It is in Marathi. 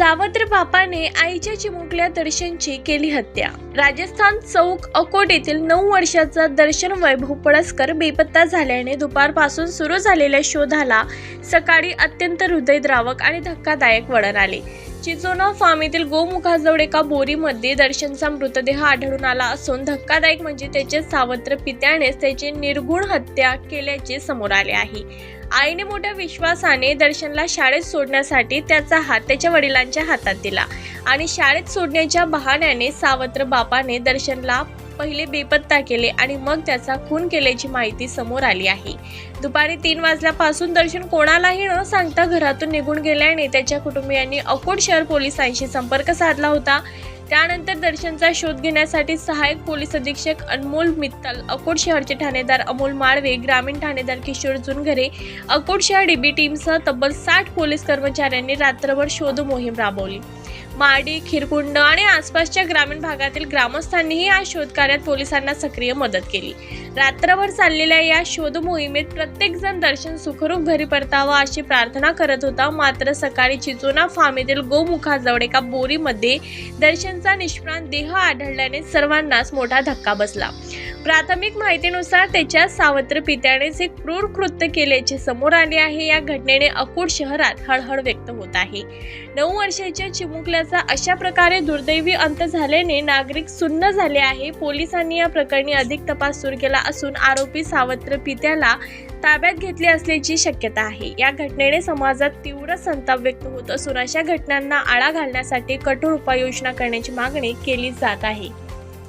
सावत्र बापाने आईच्या चिमुकल्या दर्शनची केली हत्या. राजस्थान चौक अकोट येथील नऊ वर्षाचा दर्शन वैभव पळसकर बेपत्ता झाल्याने दुपारपासून सुरू झालेल्या शोधाला सकाळी अत्यंत हृदयद्रावक आणि धक्कादायक वळण आले. चिचोना फार्म येथील गोमुखाजवळ एका बोरीमध्ये दर्शनचा मृतदेह आढळून आला असून धक्कादायक म्हणजे त्याचे सावत्र पित्यानेच त्याची निर्गुण हत्या केल्याचे समोर आले आहे. आईने मोठ्या विश्वासाने दर्शनला शाळेत सोडण्यासाठी त्याचा हात त्याच्या वडिलांच्या हातात दिला. आणि शाळेत सोडण्याच्या बहाण्याने सावत्र बापाने दर्शनला पहिले बेपत्ता केले आणि मग त्याचा खून केल्याची माहिती समोर आली आहे. दुपारी तीन वाजल्यापासून दर्शन कोणालाही न सांगता घरातून निघून गेल्याने त्याच्या कुटुंबियांनी अकोट शहर पोलिसांशी संपर्क साधला होता. त्यानंतर दर्शनचा शोध घेण्यासाठी सहाय्यक पोलीस अधीक्षक अनमोल मित्तल अकोट शहरचे ठाणेदार अमोल माळवे ग्रामीण ठाणेदार किशोर जुनघरे अकोट शहर डीबी टीमसह तब्बल साठ पोलीस कर्मचाऱ्यांनी रात्रभर शोध मोहीम राबवली. माडी खिरकुंड आणि आसपासच्या ग्रामीण भागातील ग्रामस्थांनीही या शोधकार्यात पोलिसांना सक्रिय मदत केली. रात्रभर चाललेल्या या शोध मोहिमेत प्रत्येक जण दर्शन सुखरूप घरी परतावा अशी प्रार्थना करत होता. मात्र सकाळी चिचोना फार्म येथील गोमुखाजवळ एका बोरीमध्ये दर्शनचा निष्प्राण देह आढळल्याने सर्वांनाच मोठा धक्का बसला. प्राथमिक माहितीनुसार त्याच्या सावत्र पित्यानेच एक क्रूर कृत्य केल्याचे समोर आले आहे. या घटनेने अकोट शहरात हळहळ व्यक्त होत आहे. नऊ वर्षाच्या चिमुकल्याचा अशा प्रकारे दुर्दैवी अंत झाल्याने नागरिक सुन्न झाले आहे. पोलिसांनी या प्रकरणी अधिक तपास सुरू केला असून आरोपी सावत्र पित्याला ताब्यात घेतले असल्याची शक्यता आहे. या घटनेने समाजात तीव्र संताप व्यक्त होत असून अशा घटनांना आळा घालण्यासाठी कठोर उपाययोजना करण्याची मागणी केली जात आहे.